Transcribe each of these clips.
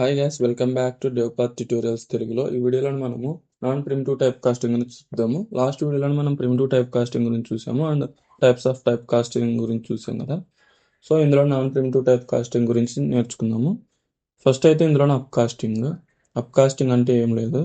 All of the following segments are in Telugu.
Hi guys welcome back to డెవపాత్ tutorials తెలుగులో. ఈ వీడియోలో మనము నాన్ ప్రిమిటివ్ టైప్ కాస్టింగ్ గురించి చూద్దాము. లాస్ట్ వీడియోలో మనం ప్రిమిటివ్ టైప్ కాస్టింగ్ గురించి చూసాము and types of type casting గురించి చూసాం కదా. సో ఇందులో నాన్ ప్రిమిటివ్ టైప్ కాస్టింగ్ గురించి నేర్చుకుందాము. ఫస్ట్ అయితే ఇందులో అప్ కాస్టింగ్ అప్ కాస్టింగ్ అంటే ఏం లేదు.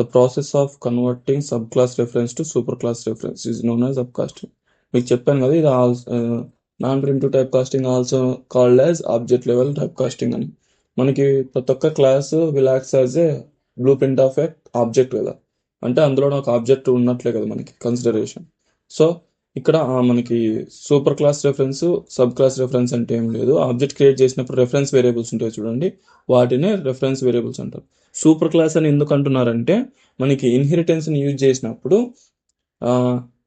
The process of converting subclass reference to superclass reference is known as upcasting మీకు చెప్పాను కదా ఇది also non primitive type casting also called as object level type casting అని. మనకి ప్రతి ఒక్క class విలాక్స్ as a blueprint of a object కదా. అంటే అందులో ఒక ఆబ్జెక్ట్ ఉన్నట్లే కదా మనకి కన్సిడరేషన్ సో ఇక్కడ మనకి super class reference sub class reference అంటే ఏం లేదు. ఆబ్జెక్ట్ క్రియేట్ చేసినప్పుడు రెఫరెన్స్ వేరియబుల్స్ ఉంటాయి చూడండి. వాటినే రెఫరెన్స్ వేరియబుల్స్ అంటారు. సూపర్ క్లాస్ అని ఎందుకు అంటున్నారంటే మనకి ఇన్హెరిటెన్స్ని యూజ్ చేసినప్పుడు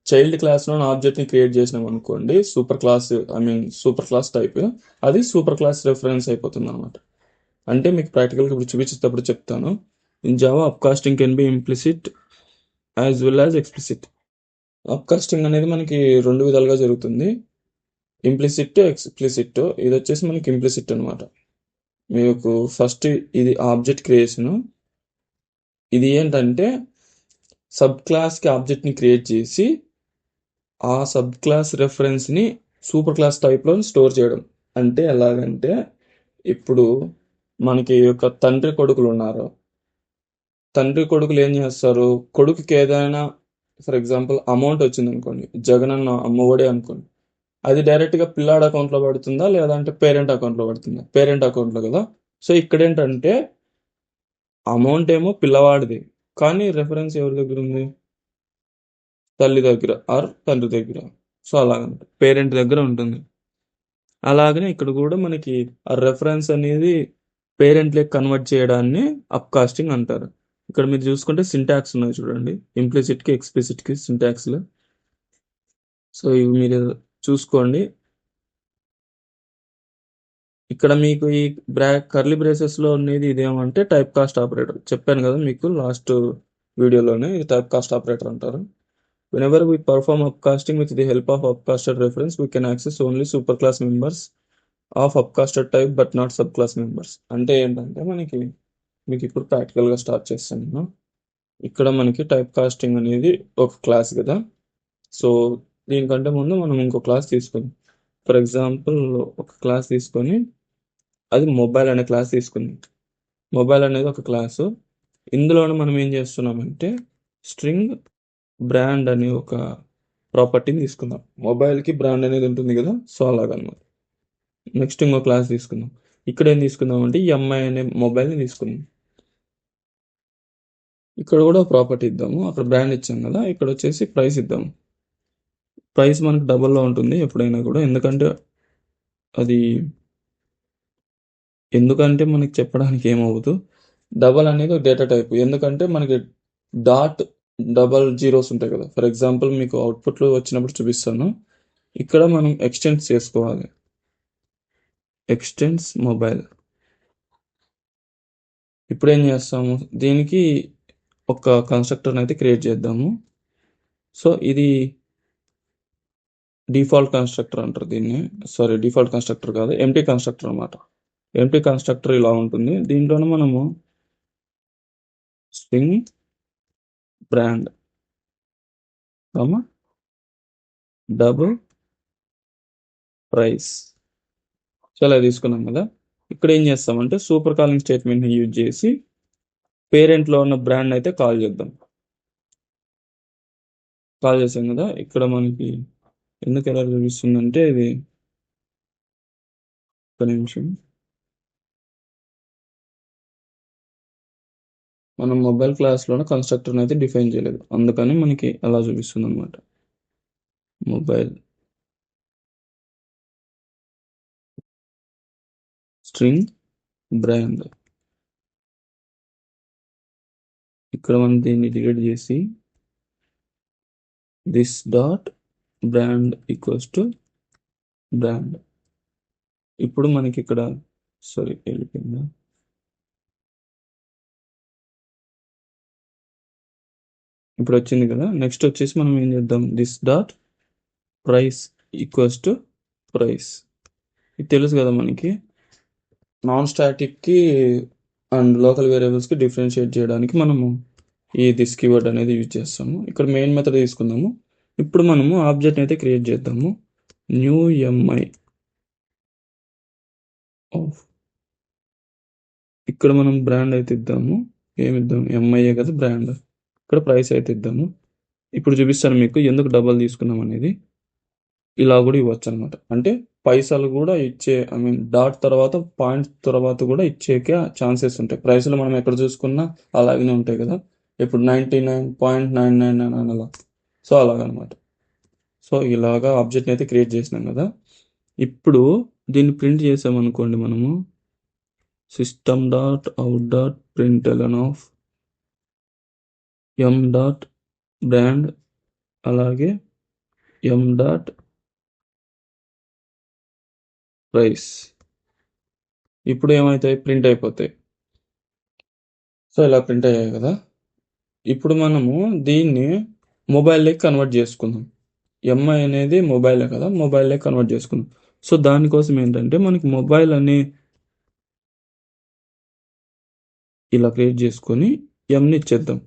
చైల్డ్ క్లాస్లో ఆబ్జెక్ట్ని క్రియేట్ చేసినాం అనుకోండి superclass I mean superclass type అది సూపర్ క్లాస్ రెఫరెన్స్ అయిపోతుంది అనమాట అంటే మీకు ప్రాక్టికల్గా ఇప్పుడు చూపించేటప్పుడు చెప్తాను. In Java upcasting can be implicit as well as explicit upcasting అనేది మనకి రెండు విధాలుగా జరుగుతుంది. ఇంప్లిసిట్ ఎక్స్ప్లిసిట్ ఇది వచ్చేసి మనకి ఇంప్లిసిట్ అనమాట మీకు ఫస్ట్ ఇది ఆబ్జెక్ట్ క్రియేషన్ ఇది ఏంటంటే సబ్ క్లాస్కి ఆబ్జెక్ట్ని క్రియేట్ చేసి ఆ సబ్ క్లాస్ రెఫరెన్స్ని సూపర్ క్లాస్ టైప్లో స్టోర్ చేయడం. అంటే ఎలాగంటే ఇప్పుడు మనకి ఒక తండ్రి కొడుకులు ఉన్నారు తండ్రి కొడుకులు ఏం చేస్తారు? కొడుకుకి ఏదైనా ఫర్ ఎగ్జాంపుల్ అమౌంట్ వచ్చింది అనుకోండి జగన్ అన్న అమ్మఒడి అనుకోండి అది డైరెక్ట్గా పిల్లాడి అకౌంట్లో పడుతుందా? లేదంటే పేరెంట్ అకౌంట్లో పడుతుందా? పేరెంట్ అకౌంట్లో కదా? సో ఇక్కడ ఏంటంటే అమౌంట్ ఏమో పిల్లవాడిది కానీ రెఫరెన్స్ ఎవరి దగ్గర ఉంది? తల్లి దగ్గర ఆర్ తండ్రి దగ్గర. సో అలాగనమాట. పేరెంట్ దగ్గర ఉంటుంది. అలాగనే ఇక్కడ కూడా మనకి ఆ రెఫరెన్స్ అనేది పేరెంట్లే కన్వర్ట్ చేయడాన్ని అప్కాస్టింగ్ అంటారు. ఇక్కడ మీరు చూసుకుంటే సింటాక్స్ ఉన్నాయి చూడండి. ఇంప్లిసిట్కి ఎక్స్ప్లిసిట్కి సింటాక్స్లో సో ఇవి మీరు చూసుకోండి. ఇక్కడ మీకు ఈ బ్రా కర్లీ బ్రేసెస్లో ఉండేది ఇదేమంటే టైప్ కాస్ట్ ఆపరేటర్ చెప్పాను కదా మీకు లాస్ట్ వీడియోలోనే ఇది టైప్ కాస్ట్ ఆపరేటర్ అంటారు. Whenever we perform upcasting with the help of upcasted reference we can access only superclass members of of type but not subclass members. అంటే ఏంటంటే మనకి మీకు ఇప్పుడు ప్రాక్టికల్గా స్టార్ట్ చేస్తాను నేను. ఇక్కడ మనకి టైప్ కాస్టింగ్ అనేది ఒక క్లాస్ కదా. సో దీనికంటే ముందు మనం ఇంకో క్లాస్ తీసుకుందాం ఫర్ ఎగ్జాంపుల్ ఒక క్లాస్ తీసుకొని అది మొబైల్ అనే క్లాస్ తీసుకుంది. మొబైల్ అనేది ఒక క్లాసు. ఇందులోనే మనం ఏం చేస్తున్నామంటే స్ట్రింగ్ బ్రాండ్ అనే ఒక ప్రాపర్టీని తీసుకుందాం. మొబైల్కి బ్రాండ్ అనేది ఉంటుంది కదా సో అలాగనమాట. నెక్స్ట్ ఇంకో క్లాస్ తీసుకుందాం. ఇక్కడ ఏం తీసుకుందాం అంటే ఎంఐ అనే మొబైల్ని తీసుకుందాం. ఇక్కడ కూడా ప్రాపర్టీ ఇద్దాము. అక్కడ బ్రాండ్ ఇచ్చాం కదా ఇక్కడ వచ్చేసి ప్రైస్ ఇద్దాము ప్రైస్ మనకు డబల్లో ఉంటుంది ఎప్పుడైనా కూడా. ఎందుకంటే అది ఎందుకంటే మనకి చెప్పడానికి ఏమవుదు డబల్ అనేది ఒక డేటా టైప్ ఎందుకంటే మనకి డాట్ డబల్ జీరోస్ ఉంటాయి కదా. ఫర్ ఎగ్జాంపుల్ మీకు అవుట్పుట్లో వచ్చినప్పుడు చూపిస్తాను. ఇక్కడ మనం ఎక్స్చేంజ్ చేసుకోవాలి. ఎక్స్టెండ్స్ మొబైల్ ఇప్పుడు ఏం చేస్తాము? దీనికి ఒక కన్స్ట్రక్టర్ని అయితే క్రియేట్ చేద్దాము. సో ఇది డిఫాల్ట్ కన్స్ట్రక్టర్ అంటారు దీన్ని. సారీ డిఫాల్ట్ కన్స్ట్రక్టర్ కాదు ఎంటీ కన్స్ట్రక్టర్ అనమాట ఎంటీ కన్స్ట్రక్టర్ ఇలా ఉంటుంది. దీంట్లోనే మనము స్ట్రింగ్ బ్రాండ్ డబుల్ ప్రైస్ చాలా తీసుకున్నాం కదా. ఇక్కడ ఏం చేస్తామంటే సూపర్ కాలింగ్ స్టేట్మెంట్ని యూజ్ చేసి పేరెంట్లో ఉన్న బ్రాండ్ అయితే కాల్ చేద్దాం. కాల్ చేసాం కదా. ఇక్కడ మనకి ఎందుకు ఎలా చూపిస్తుందంటే ఇది ఒక నిమిషం. మనం మొబైల్ క్లాస్లోనే కన్స్ట్రక్టర్ని అయితే డిఫైన్ చేయలేదు. అందుకని మనకి అలా చూపిస్తుంది అనమాట మొబైల్ స్ట్రింగ్ బ్రాండ్. ఇక్కడ మనం దీన్ని డిలీట్ చేసి this dot brand equals to brand ఇప్పుడు మనకి ఇక్కడ సారీ వెళ్ళిపోయిందా? ఇప్పుడు వచ్చింది కదా. నెక్స్ట్ వచ్చేసి మనం ఏం చేద్దాం? This dot price equals to price ఇది తెలుసు కదా మనకి. నాన్ స్టాటిక్కి అండ్ లోకల్ వేరియబుల్స్కి డిఫరెన్షియేట్ చేయడానికి మనము ఈ దిస్ కీవర్డ్ అనేది యూజ్ చేస్తాము. ఇక్కడ మెయిన్ మెథడ్ తీసుకుందాము. ఇప్పుడు మనము ఆబ్జెక్ట్ అయితే క్రియేట్ చేద్దాము. న్యూ ఎంఐ ఇక్కడ మనం బ్రాండ్ అయితే ఇద్దాము. ఏమి ఇద్దాం ఎంఐఏ కదా బ్రాండ్ ఇక్కడ ప్రైస్ అయితే ఇద్దాము. ఇప్పుడు చూపిస్తాను మీకు ఎందుకు డబల్ తీసుకున్నాం అనేది. ఇలా కూడా ఇవ్వచ్చు అనమాట అంటే పైసలు కూడా ఇచ్చే ఐ మీన్ డాట్ తర్వాత పాయింట్ తర్వాత కూడా ఇచ్చేకే ఛాన్సెస్ ఉంటాయి. ప్రైస్లు మనం ఎక్కడ చూసుకున్నా అలాగనే ఉంటాయి కదా. ఇప్పుడు ninety nine point nine nine nine అలా. సో అలాగనమాట. సో ఇలాగా ఆబ్జెక్ట్ని అయితే క్రియేట్ చేసినాం కదా. ఇప్పుడు దీన్ని ప్రింట్ చేసామనుకోండి మనము. System dot out dot println of m dot brand అలాగే ఎం డాట్ ప్రైస్. ఇప్పుడు ఏమవుతాయి ప్రింట్ అయిపోతాయి. సో ఇలా ప్రింట్ అయ్యాయి కదా. ఇప్పుడు మనము దీన్ని మొబైల్లోకి కన్వర్ట్ చేసుకుందాం. ఎంఐ అనేది మొబైలే కదా మొబైల్లోకి కన్వర్ట్ చేసుకుందాం. సో దానికోసం ఏంటంటే మనకి మొబైల్ అనే ఇలా క్రియేట్ చేసుకొని ఎంని ఇచ్చేద్దాం.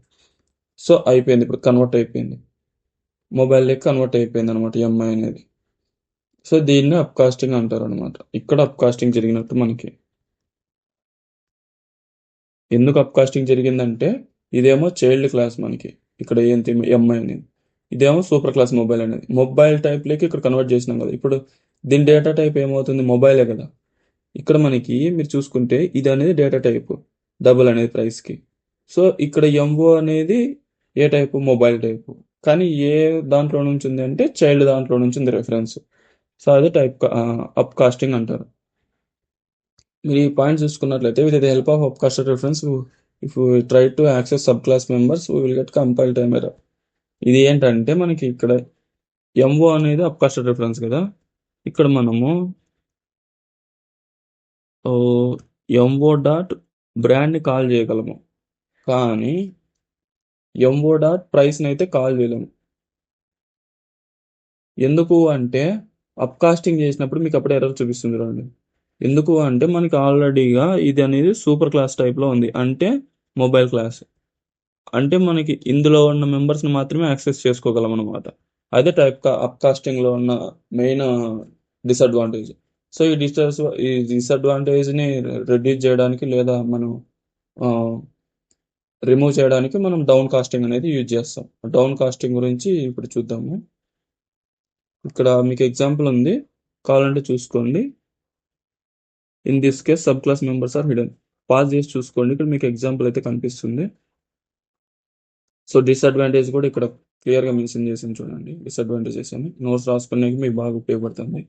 సో అయిపోయింది ఇప్పుడు కన్వర్ట్ అయిపోయింది. మొబైల్లోకి కన్వర్ట్ అయిపోయింది అనమాట ఎంఐ అనేది. సో దీన్ని అప్కాస్టింగ్ అంటారు అనమాట ఇక్కడ అప్కాస్టింగ్ జరిగినట్టు మనకి. ఎందుకు అప్కాస్టింగ్ జరిగిందంటే ఇదేమో చైల్డ్ క్లాస్ మనకి. ఇక్కడ ఏంటి ఎంఐ అనేది. ఇదేమో సూపర్ క్లాస్ మొబైల్ అనేది. మొబైల్ టైప్లోకి ఇక్కడ కన్వర్ట్ చేసినాం కదా. ఇప్పుడు దీని డేటా టైప్ ఏమవుతుంది? మొబైలే కదా. ఇక్కడ మనకి మీరు చూసుకుంటే ఇది అనేది డేటా టైప్ డబుల్ అనేది ప్రైస్కి సో ఇక్కడ ఎంఓ అనేది ఏ టైపు మొబైల్ టైపు కానీ ఏ దాంట్లో నుంచి ఉంది అంటే చైల్డ్ దాంట్లో నుంచి ఉంది రెఫరెన్స్ సో అదే టైప్ అప్ కాస్టింగ్ అంటారు. మీరు ఈ పాయింట్ చూసుకున్నట్లయితే with the help of upcasted reference if try to access subclass members will get compile time error ఇది ఏంటంటే మనకి ఇక్కడ ఎంఓ అనేది అప్ కాస్టర్ రిఫరెన్స్ కదా. ఇక్కడ మనము ఎంఓ డాట్ బ్రాండ్ని కాల్ చేయగలము. కానీ ఎంఓ డాట్ ప్రైస్ని అయితే కాల్ చేయలేము. ఎందుకు అంటే అప్కాస్టింగ్ చేసినప్పుడు మీకు అప్పుడే ఎర్రర్ చూపిస్తుంది చూడండి. ఎందుకు అంటే మనకి ఆల్రెడీగా ఇది అనేది సూపర్ క్లాస్ టైప్లో ఉంది. అంటే మొబైల్ క్లాస్. అంటే మనకి ఇందులో ఉన్న మెంబర్స్ని మాత్రమే యాక్సెస్ చేసుకోగలం అనమాట అదే టైప్ అప్కాస్టింగ్లో ఉన్న మెయిన్ డిసడ్వాంటేజ్. సో ఈ డిస్టర్స్ ఈ డిసడ్వాంటేజ్ని రెడ్యూస్ చేయడానికి లేదా మనం రిమూవ్ చేయడానికి మనం డౌన్ కాస్టింగ్ అనేది యూజ్ చేస్తాం. డౌన్ కాస్టింగ్ గురించి ఇప్పుడు చూద్దాము. ఇక్కడ మీకు ఎగ్జాంపుల్ ఉంది. కావాలంటే చూసుకోండి. In this case subclass members are hidden pause చేసి చూసుకోండి. ఇక్కడ మీకు ఎగ్జాంపుల్ అయితే కనిపిస్తుంది. సో డిసడ్వాంటేజ్ కూడా ఇక్కడ క్లియర్గా మెన్షన్ చేసింది చూడండి. డిసడ్వాంటేజెస్ అని నోట్స్ రాసుకునేకి మీకు బాగా ఉపయోగపడుతుంది.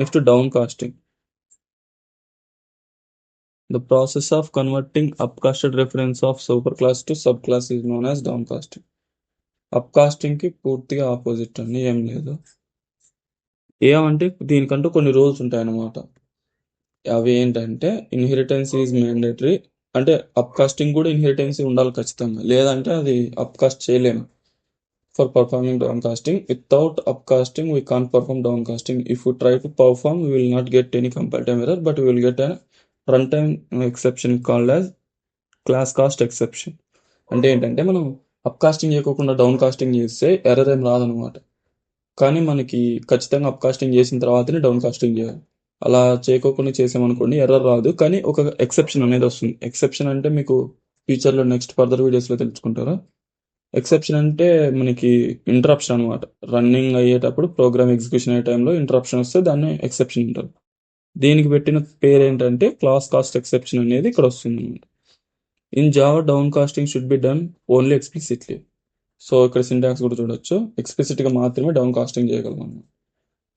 Next downcasting the process of converting upcasted reference of superclass to subclass is known as downcasting అప్కాస్టింగ్కి పూర్తిగా ఆపోజిట్ అండి. ఏం లేదు. ఏమంటే దీనికంటూ కొన్ని రూల్స్ ఉంటాయి అన్నమాట అవి ఏంటంటే ఇన్హెరిటెన్స్ ఈజ్ మ్యాండేటరీ అంటే అప్కాస్టింగ్ కూడా ఇన్హెరిటెన్సీ ఉండాలి ఖచ్చితంగా. లేదంటే అది అప్కాస్ట్ చేయలేము. For performing downcasting without upcasting we can't perform downcasting if you try to perform will not get any compile time but will get an run time exception called as class cast exception అంటే ఏంటంటే మనం అప్కాస్టింగ్ చేయకోకుండా డౌన్ కాస్టింగ్ చేస్తే ఎర్రర్ ఏం రాదనమాట కానీ మనకి ఖచ్చితంగా అప్ కాస్టింగ్ చేసిన తర్వాతనే డౌన్ కాస్టింగ్ చేయాలి. అలా చేయకోకుండా చేసామనుకోండి ఎర్రర్ రాదు. కానీ ఒక ఎక్సెప్షన్ అనేది వస్తుంది. ఎక్సెప్షన్ అంటే మీకు ఫ్యూచర్లో నెక్స్ట్ ఫర్దర్ వీడియోస్లో తెలుసుకుంటారా? ఎక్సెప్షన్ అంటే మనకి ఇంటరప్షన్ అనమాట రన్నింగ్ అయ్యేటప్పుడు ప్రోగ్రామ్ ఎగ్జిక్యూషన్ అయ్యే టైంలో ఇంటరప్షన్ వస్తే దాన్ని ఎక్సెప్షన్ అంటారు. దీనికి పెట్టిన పేరు ఏంటంటే క్లాస్ కాస్ట్ ఎక్సెప్షన్ అనేది ఇక్కడ వస్తుంది అనమాట in Java downcasting should be done only explicitly so ఇక్కడ సింటాక్స్ కూడా చూడొచ్చు. ఎక్స్ప్లిసిట్గా మాత్రమే డౌన్ కాస్టింగ్ చేయగలం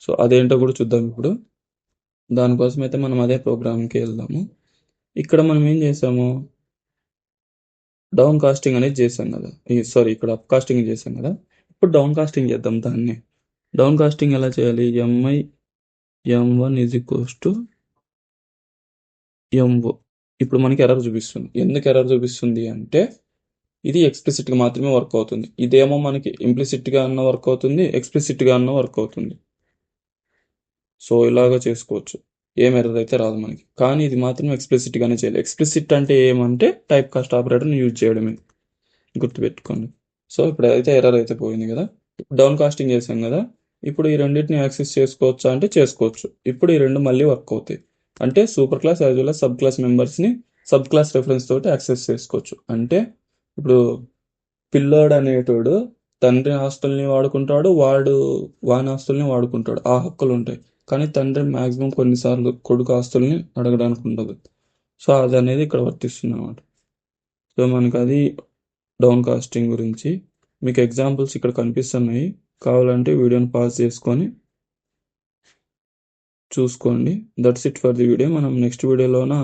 సో అదేంటో కూడా చూద్దాం ఇప్పుడు. దానికోసం అయితే మనం అదే ప్రోగ్రామ్కి వెళ్దాము. ఇక్కడ మనం ఏం చేసాము? డౌన్ కాస్టింగ్ అనేది చేసాం కదా. సారీ ఇక్కడ అప్ కాస్టింగ్ చేసాం కదా. ఇప్పుడు డౌన్ కాస్టింగ్ చేద్దాం దాన్ని. డౌన్ కాస్టింగ్ ఎలా చేయాలి? MI m one is equals to MO ఇప్పుడు మనకి ఎర్రర్ చూపిస్తుంది. ఎందుకు ఎర్రర్ చూపిస్తుంది అంటే ఇది ఎక్స్ప్లిసిట్గా మాత్రమే వర్క్ అవుతుంది. ఇదేమో మనకి ఇంప్లిసిట్గా అన్న వర్క్ అవుతుంది ఎక్స్ప్లిసిట్గా అన్న వర్క్ అవుతుంది. సో ఇలాగా చేసుకోవచ్చు. ఏం ఎర్రర్ అయితే రాదు మనకి. కానీ ఇది మాత్రం ఎక్స్ప్లిసిట్గానే చేయాలి. ఎక్స్ప్లిసిట్ అంటే ఏమంటే టైప్ కాస్ట్ ఆపరేటర్ని యూజ్ చేయడమే. గుర్తుపెట్టుకోండి. సో ఇప్పుడు అయితే ఎర్రర్ అయితే పోయింది కదా. డౌన్ కాస్టింగ్ చేసాం కదా. ఇప్పుడు ఈ రెండింటిని యాక్సెస్ చేసుకోవచ్చా అంటే చేసుకోవచ్చు. ఇప్పుడు ఈ రెండు మళ్ళీ వర్క్ అవుతాయి. అంటే super class as well sub class మెంబర్స్ని సబ్ క్లాస్ రెఫరెన్స్ తోటి యాక్సెస్ చేసుకోవచ్చు. అంటే ఇప్పుడు పిల్లోడు అనేటోడు తండ్రి ఆస్తుల్ని వాడుకుంటాడు వాడు వాని ఆస్తుల్ని వాడుకుంటాడు. ఆ హక్కులు ఉంటాయి కానీ తండ్రి మాక్సిమం కొన్నిసార్లు కొడుకు ఆస్తుల్ని అడగడానికి ఉండదు. సో అది అనేది ఇక్కడ వర్తిస్తుంది అనమాట సో మనకు అది డౌన్ కాస్టింగ్ గురించి మీకు ఎగ్జాంపుల్స్ ఇక్కడ కనిపిస్తున్నాయి. కావాలంటే వీడియోని పాజ్ చేసుకొని చూసుకోండి. That's it for the video. మనం నెక్స్ట్ వీడియోలోన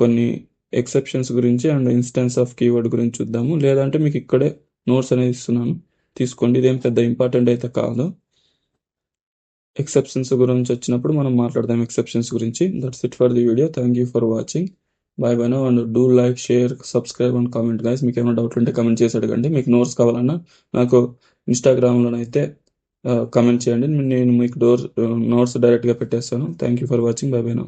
కొన్ని ఎక్సెప్షన్స్ గురించి అండ్ ఇన్స్టెన్స్ ఆఫ్ కీవర్డ్ గురించి చూద్దాము. లేదంటే మీకు ఇక్కడే నోట్స్ అనేది ఇస్తున్నాను. తీసుకోండి. ఇదేం పెద్ద ఇంపార్టెంట్ అయితే కాదు. ఎక్సెప్షన్స్ గురించి వచ్చినప్పుడు మనం మాట్లాడదాం ఎక్సెప్షన్స్ గురించి. That's it for the video thank you for watching bye bye no and do like share subscribe and comment guys మీకు ఏమైనా డౌట్ ఉంటే కమెంట్ చేసి అడగండి. మీకు నోట్స్ కావాలన్నా నాకు ఇన్స్టాగ్రామ్లోనైతే కమెంట్ uh, చేయండి. నేను మీకు డోర్ నోట్స్ డైరెక్ట్గా పెట్టేస్తాను. Thank you for watching bye bye no